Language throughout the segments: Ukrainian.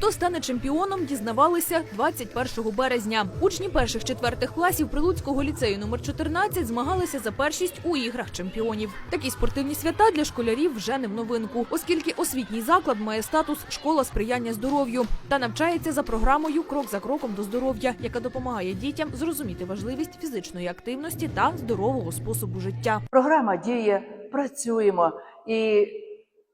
Хто стане чемпіоном, дізнавалися 21 березня. Учні перших четвертих класів Прилуцького ліцею номер 14 змагалися за першість у іграх чемпіонів. Такі спортивні свята для школярів вже не в новинку, оскільки освітній заклад має статус школа сприяння здоров'ю та навчається за програмою Крок за кроком до здоров'я, яка допомагає дітям зрозуміти важливість фізичної активності та здорового способу життя. Програма діє, працюємо і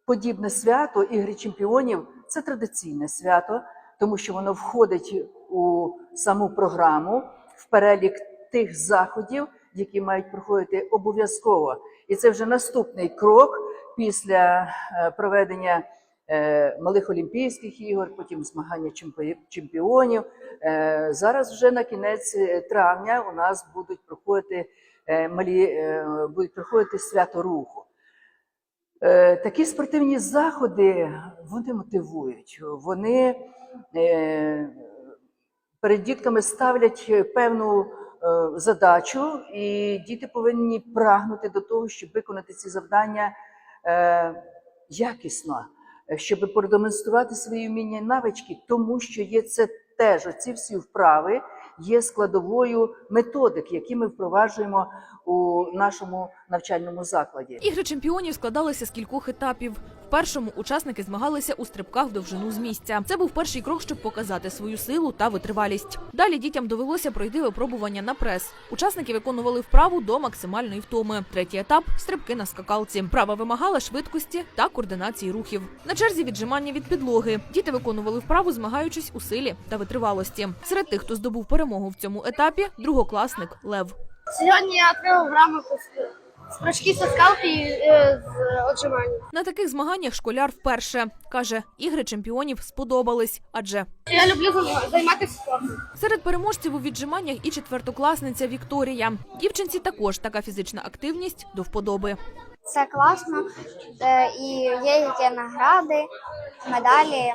подібне свято Ігри чемпіонів це традиційне свято, тому що воно входить у саму програму в перелік тих заходів, які мають проходити обов'язково. І це вже наступний крок після е, проведення е, малих Олімпійських ігор, потім змагання чемпіонів. Е, Зараз вже на кінець травня у нас будуть проходити малі будуть проходити свято руху. Е, Такі спортивні заходи вони мотивують. Вони е, перед дітками ставлять певну е, задачу, і діти повинні прагнути до того, щоб виконати ці завдання якісно, щоб продемонструвати свої вміння і навички, тому що є це теж оці всі вправи є складовою методик, які ми впроваджуємо у нашому навчальному закладі. Ігри чемпіонів складалися з кількох етапів. В першому учасники змагалися у стрибках в довжину з місця. Це був перший крок, щоб показати свою силу та витривалість. Далі дітям довелося пройти випробування на прес. Учасники виконували вправу до максимальної втоми. Третій етап стрибки на скакалці. Вправа вимагала швидкості та координації рухів. На черзі віджимання від підлоги. Діти виконували вправу, змагаючись у силі та витривалості. Серед тих, хто здобув перемогу в цьому етапі, другокласник Лев. Сьогодні я отримав грамоту з прыжки со скалки е, з отжимання. На таких змаганнях школяр вперше каже, ігри чемпіонів сподобались, адже Я люблю займа- займатися спортом. серед переможців у віджиманнях і четвертокласниця Вікторія. Дівчинці також така фізична активність до вподоби. Це класно е, і є які награди, медалі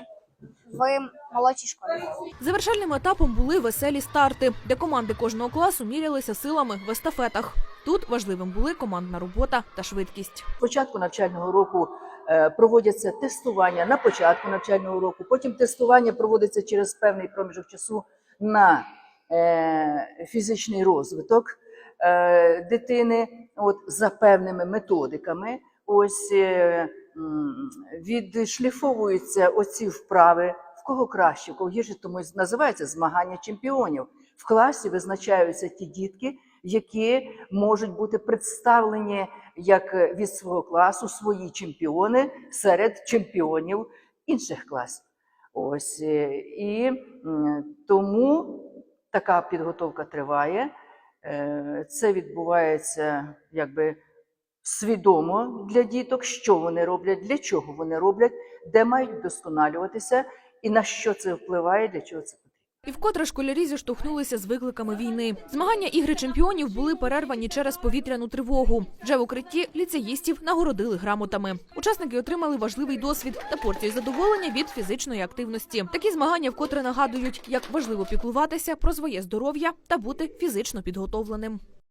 в молодшій школі. Завершальним етапом були веселі старти, де команди кожного класу мірялися силами в естафетах. Тут важливим були командна робота та швидкість. Початку навчального року е, проводяться тестування на початку навчального року. Потім тестування проводиться через певний проміжок часу на е, фізичний розвиток е, дитини, от за певними методиками. Ось відшліфовуються оці вправи. В кого краще, в кого гірше, тому називається змагання чемпіонів. В класі визначаються ті дітки, які можуть бути представлені як е, від свого класу свої чемпіони серед чемпіонів інших класів. Ось е, і тому така підготовка триває. Е, Це відбувається якби свідомо для діток, що вони роблять, для чого вони роблять, де мають вдосконалюватися і на що це впливає, для чого це. І вкотре школярі зіштовхнулися з викликами війни. Змагання ігри чемпіонів були перервані через повітряну тривогу. Вже в укритті ліцеїстів нагородили грамотами. Учасники отримали важливий досвід та порцію задоволення від фізичної активності. Такі змагання вкотре нагадують, як важливо піклуватися про своє здоров'я та бути фізично підготовленим.